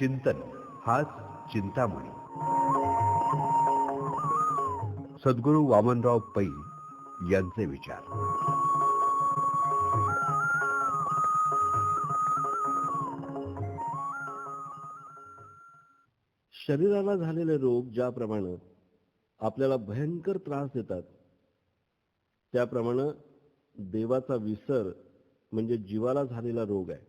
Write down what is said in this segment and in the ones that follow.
चिंतन हाच चिंतामणी. सद्गुरू वामनराव पै यांचे विचार. शरीराला झालेले रोग ज्याप्रमाणे आपल्याला भयंकर त्रास देतात त्याप्रमाणे देवाचा विसर म्हणजे जीवाला झालेला रोग आहे.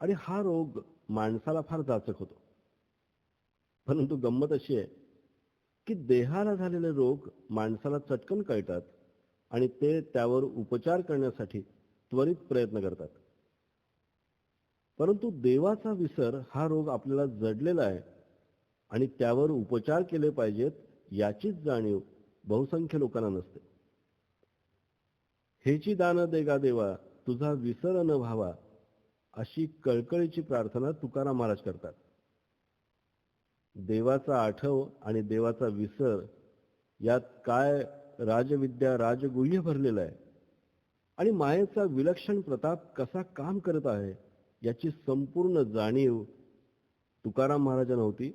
आणि हा रोग माणसाला फार जाचक होतो. परंतु गंमत अशी आहे की देहाला झालेले रोग माणसाला चटकन कळतात आणि ते त्यावर उपचार करण्यासाठी त्वरित प्रयत्न करतात. परंतु देवाचा विसर हा रोग आपल्याला जडलेला आहे आणि त्यावर उपचार केले पाहिजेत याचीच जाणीव बहुसंख्य लोकांना नसते. हेची दान देगा देवा तुझा विसर न व्हावा अशी कळकळीची प्रार्थना तुकाराम महाराज करतात. देवाचा आठव आणि देवाचा विसर यात काय राजविद्या राजगुह्य भरलेलं आहे? आणि मायेचा विलक्षण प्रताप कसा काम करत आहे याची संपूर्ण जाणीव तुकाराम महाराजांना होती.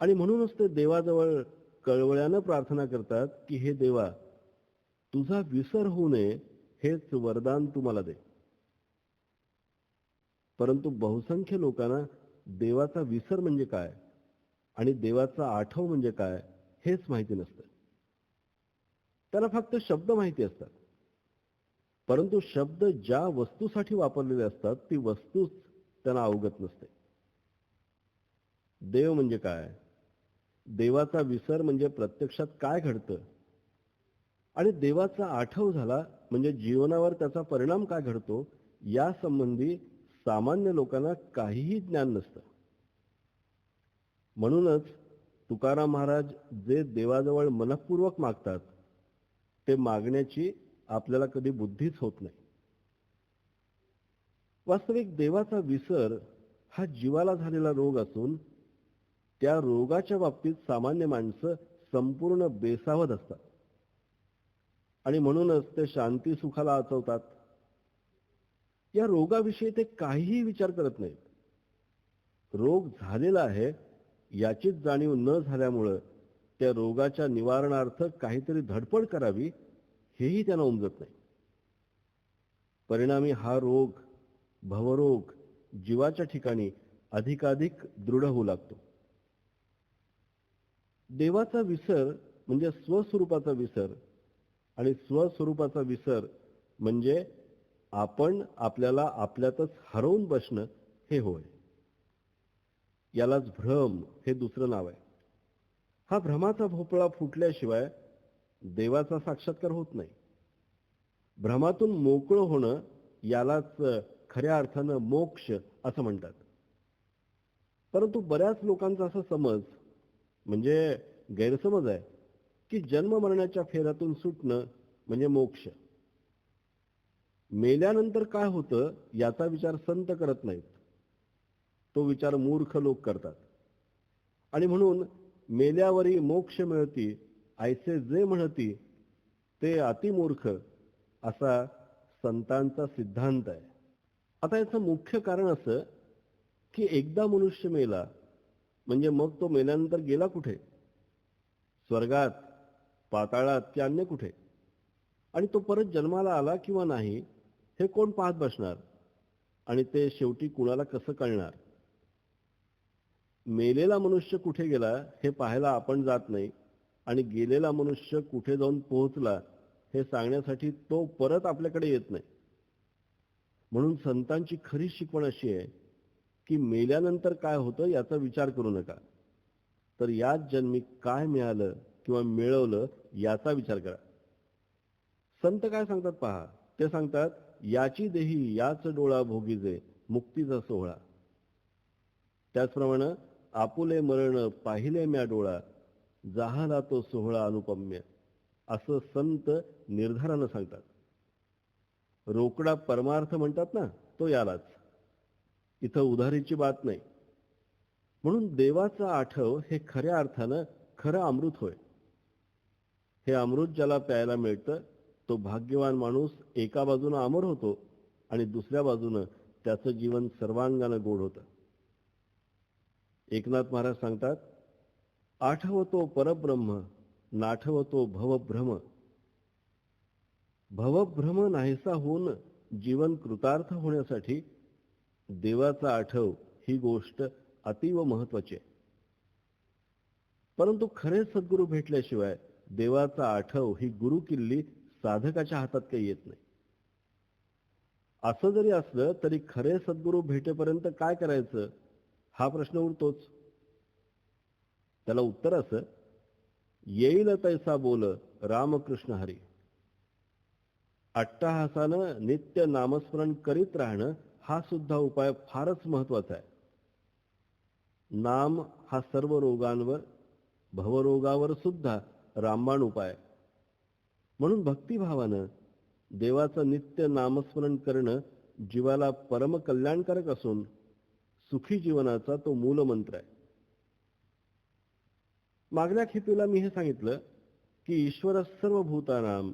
आणि म्हणूनच ते देवाजवळ कळवळ्यानं प्रार्थना करतात की हे देवा तुझा विसर होऊ नये हेच वरदान तू मला दे. परंतु बहुसंख्य लोकांना देवाचा विसर म्हणजे काय आणि देवाचा आठव म्हणजे काय हेच माहिती नसतं. त्याला फक्त शब्द माहिती असतात. परंतु शब्द ज्या वस्तूसाठी वापरलेले असतात ती वस्तूच त्यांना अवगत नसते. देव म्हणजे काय? देवाचा विसर म्हणजे प्रत्यक्षात काय घडतं? आणि देवाचा आठव झाला म्हणजे जीवनावर त्याचा परिणाम काय घडतो? या संबंधी सामान्य लोकांना काहीही ज्ञान नसतं. म्हणूनच तुकाराम महाराज जे देवाजवळ मनपूर्वक मागतात ते मागण्याची आपल्याला कधी बुद्धीच होत नाही. वास्तविक देवाचा विसर हा जीवाला झालेला रोग असून त्या रोगाच्या बाबतीत सामान्य माणसं संपूर्ण बेसावत असतात. आणि म्हणूनच ते शांती सुखाला आचवतात. या रोगाविषयी ते काहीही विचार करत नाहीत. रोग झालेला आहे याचीच जाणीव न झाल्यामुळं त्या रोगाच्या निवारणार्थ काहीतरी धडपड करावी हेही त्यांना उमजत नाही. परिणामी हा रोग भवरोग जीवाच्या ठिकाणी अधिकाधिक दृढ होऊ लागतो. देवाचा विसर म्हणजे स्वस्वरूपाचा विसर आणि स्वस्वरूपाचा विसर म्हणजे आपण आपल्याला आपल्यातच हरवून बसणं हे होय. यालाच भ्रम हे दुसरं नाव आहे. हा भ्रमाचा भोपळा फुटल्याशिवाय देवाचा साक्षात्कार होत नाही. भ्रमातून मोकळं होणं यालाच खऱ्या अर्थानं मोक्ष असं म्हणतात. परंतु बऱ्याच लोकांचा असा समज म्हणजे गैरसमज आहे की जन्म मरणाच्या फेऱ्यातून सुटणं म्हणजे मोक्ष. मेल्यानंतर काय होतं याचा विचार संत करत नाहीत. तो विचार मूर्ख लोक करतात. आणि म्हणून मेल्यावरी मोक्ष मिळती ऐसे जे म्हणती ते अतिमूर्ख असा संतांचा सिद्धांत आहे. आता याचं मुख्य कारण असं की एकदा मनुष्य मेला म्हणजे मग तो मेल्यानंतर गेला कुठे? स्वर्गात पाताळात की अन्य कुठे? आणि तो परत जन्माला आला किंवा नाही हे कोण पाहत बसणार? आणि ते शेवटी कुणाला कसं कळणार? मेलेला मनुष्य कुठे गेला हे पाहायला आपण जात नाही. आणि गेलेला मनुष्य कुठे जाऊन पोहोचला हे सांगण्यासाठी तो परत आपल्याकडे येत नाही. म्हणून संतांची खरी शिकवण अशी आहे की मेल्यानंतर काय होतं याचा विचार करू नका. तर याच जन्मी काय मिळालं किंवा मिळवलं याचा विचार करा. संत काय सांगतात पहा? ते सांगतात याची देही याच डोळा भोगीजे मुक्तीचा सोहळा. त्याचप्रमाणे आपुले मरण पाहिले म्या डोळा जाहाला तो सोहळा अनुपम्य असं संत निर्धारानं सांगतात. रोकडा परमार्थ म्हणतात ना तो यालाच. इथं उधारीची बात नाही. म्हणून देवाचा आठव हे खऱ्या अर्थानं खरं अमृत होय. हे अमृत ज्याला प्यायला मिळतं तो भाग्यवान माणूस एका बाजूनं अमर होतो आणि दुसऱ्या बाजूनं त्याचं जीवन सर्वांगानं गोड होतं. एकनाथ महाराज सांगतात आठवतो परब्रह्म नाठवतो भवभ्रम भवभ्रम नाहीसा होऊन जीवन कृतार्थ होण्यासाठी देवाचा आठव ही गोष्ट अतीव महत्वाची आहे. परंतु खरे सद्गुरू भेटल्याशिवाय देवाचा आठव ही गुरु किल्ली साधकाच्या हातात काही येत नाही. असं जरी असलं तरी खरे सद्गुरू भेटेपर्यंत काय करायचं? हा प्रश्न उरतोच. त्याला उत्तर असं येईल तैसा बोल रामकृष्ण हरी. अट्टहासानं नित्य नामस्मरण करीत राहणं हा सुद्धा उपाय फारच महत्त्वाचा आहे. नाम हा सर्व रोगांवर भवरोगावर सुद्धा रामबाण उपाय म्हणून भक्तिभावानं देवाचं नित्य नामस्मरण करणं जीवाला परमकल्याणकारक असून सुखी जीवनाचा तो मूलमंत्र आहे. मागल्या खेपीला मी हे सांगितलं की ईश्वर सर्व भूतानाम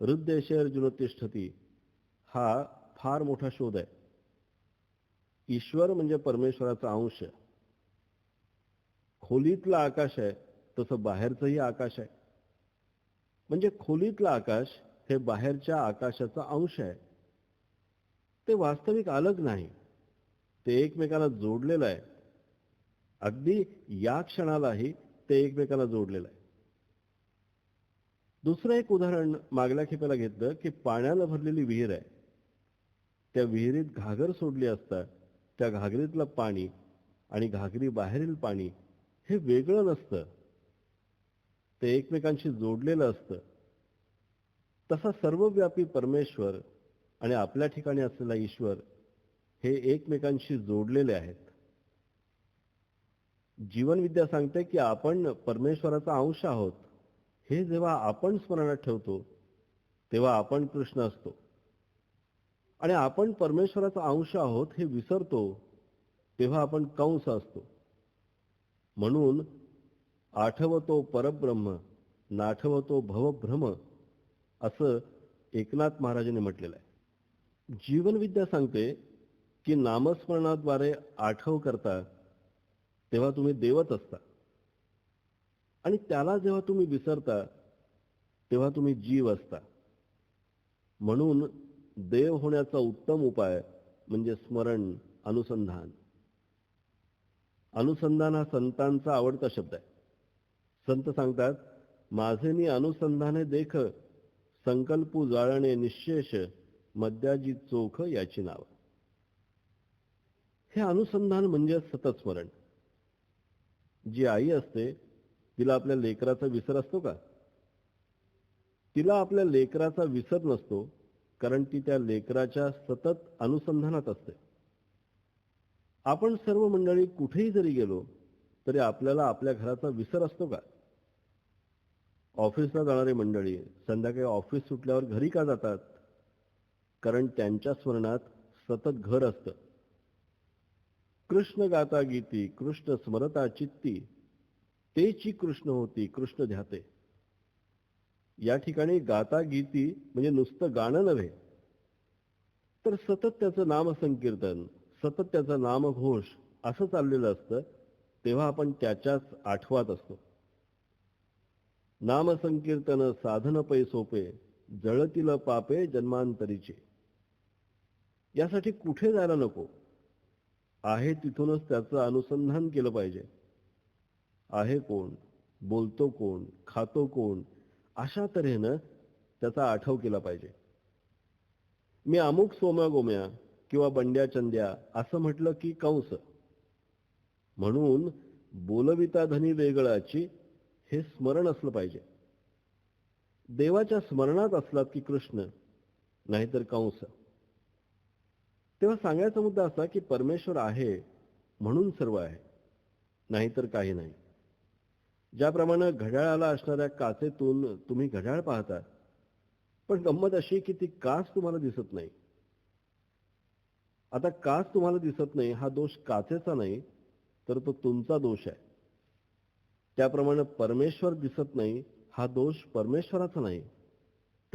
हृदयशे तिष्ठती हा फार मोठा शोध आहे. ईश्वर म्हणजे परमेश्वराचा अंश. खोलीतलं आकाश आहे तसं बाहेरचंही आकाश आहे. म्हणजे खोलीतलं आकाश हे बाहेरच्या आकाशाचा अंश आहे. ते वास्तविक अलग नाही. ते एकमेकाला जोडलेलं आहे. अगदी या क्षणालाही ते एकमेकाला जोडलेलं आहे. दुसरं एक उदाहरण मागल्या खेपेला घेतलं की पाण्याला भरलेली विहीर आहे. त्या विहिरीत घागर सोडली असता त्या घागरीतलं पाणी आणि घागरी बाहेरील पाणी हे वेगळं नसतं. ते एकमेकांशी जोडलेलं असतं. तसा सर्वव्यापी परमेश्वर आणि आपल्या ठिकाणी असलेला ईश्वर हे एकमेकांशी जोडलेले आहेत. जीवनविद्या सांगते की आपण परमेश्वराचा अंश आहोत. हे जेव्हा आपण स्मरणात ठेवतो तेव्हा आपण कृष्ण असतो. आणि आपण परमेश्वराचा अंश आहोत हे विसरतो तेव्हा आपण कंस असतो. म्हणून आठवतो परब्रह्म नाठवतो भवभ्रम असं एकनाथ महाराजांनी म्हटलेलं आहे. जीवनविद्या सांगते की नामस्मरणाद्वारे आठव करता तेव्हा तुम्ही देवत असता. आणि त्याला जेव्हा तुम्ही विसरता तेव्हा तुम्ही जीव असता. म्हणून देव होण्याचा उत्तम उपाय म्हणजे स्मरण अनुसंधान. अनुसंधान हा संतांचा आवडता शब्द आहे. संत सांगतात माझे मी अनुसंधाने देख संकल्पू जाळणे निशेष मद्याजी चोख याची नाव. हे अनुसंधान म्हणजे सतत स्मरण जी आई असते तिला आपल्या लेकराचा विसर असतो का? तिला आपल्या लेकराचा विसर नसतो कारण ती त्या लेकराच्या सतत अनुसंधानात असते. आपण सर्व मंडळी कुठेही जरी गेलो तरी आपल्याला आपल्या घराचा विसर असतो का? ऑफिसला जाणारी मंडळी संध्याकाळी ऑफिस सुटल्यावर घरी का जातात? कारण त्यांच्या स्मरणात सतत घर असतं. कृष्ण गाता गीती कृष्ण स्मरता चित्ती तेची कृष्ण होती कृष्ण ध्याते. या ठिकाणी गाता गीती म्हणजे नुसतं गाणं नव्हे तर सतत त्याचं नामसंकीर्तन सतत त्याचा नामघोष असं चाललेलं असतं. तेव्हा आपण त्याच्याच आठवात असतो. नामसंकीर्तन साधन पै सोपे जळतील पापे जन्मांतरीचे. यासाठी कुठे जायला नको? आहे तिथूनच त्याचं अनुसंधान केलं पाहिजे. आहे कोण? बोलतो कोण? खातो कोण? अशा तऱ्हेनं त्याचा आठव केला पाहिजे. मी अमुक सोम्या गोम्या किंवा बंड्या चंद्या असं म्हटलं की कंस. म्हणून बोलविता धनी वेगळाची हे स्मरण असलं पाहिजे. देवाच्या स्मरणात असलात की कृष्ण नाहीतर कंस. तेव्हा सांगायचा मुद्दा असा की परमेश्वर आहे म्हणून सर्व आहे नाहीतर काही नाही. ज्याप्रमाणे घड्याळाला असणाऱ्या काचेतून तुम्ही घड्याळ पाहता पण गंमत अशी की ती काच तुम्हाला दिसत नाही. आता काच तुम्हाला दिसत नाही हा दोष काचेचा नाही तर तो तुमचा दोष आहे. त्याप्रमाणे परमेश्वर दिसत नाही हा दोष परमेश्वराचा नाही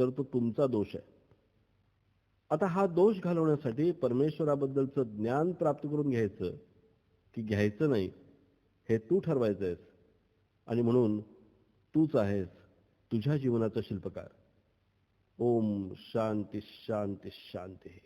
तर तो तुमचा दोष आहे. आता हा दोष घालवण्यासाठी परमेश्वराबद्दलचं ज्ञान प्राप्त करून घ्यायचं की घ्यायचं नाही हे तू ठरवायचं आहेस. आणि म्हणून तूच आहेस तुझ्या जीवनाचा शिल्पकार. ओम शांती शांती शांती.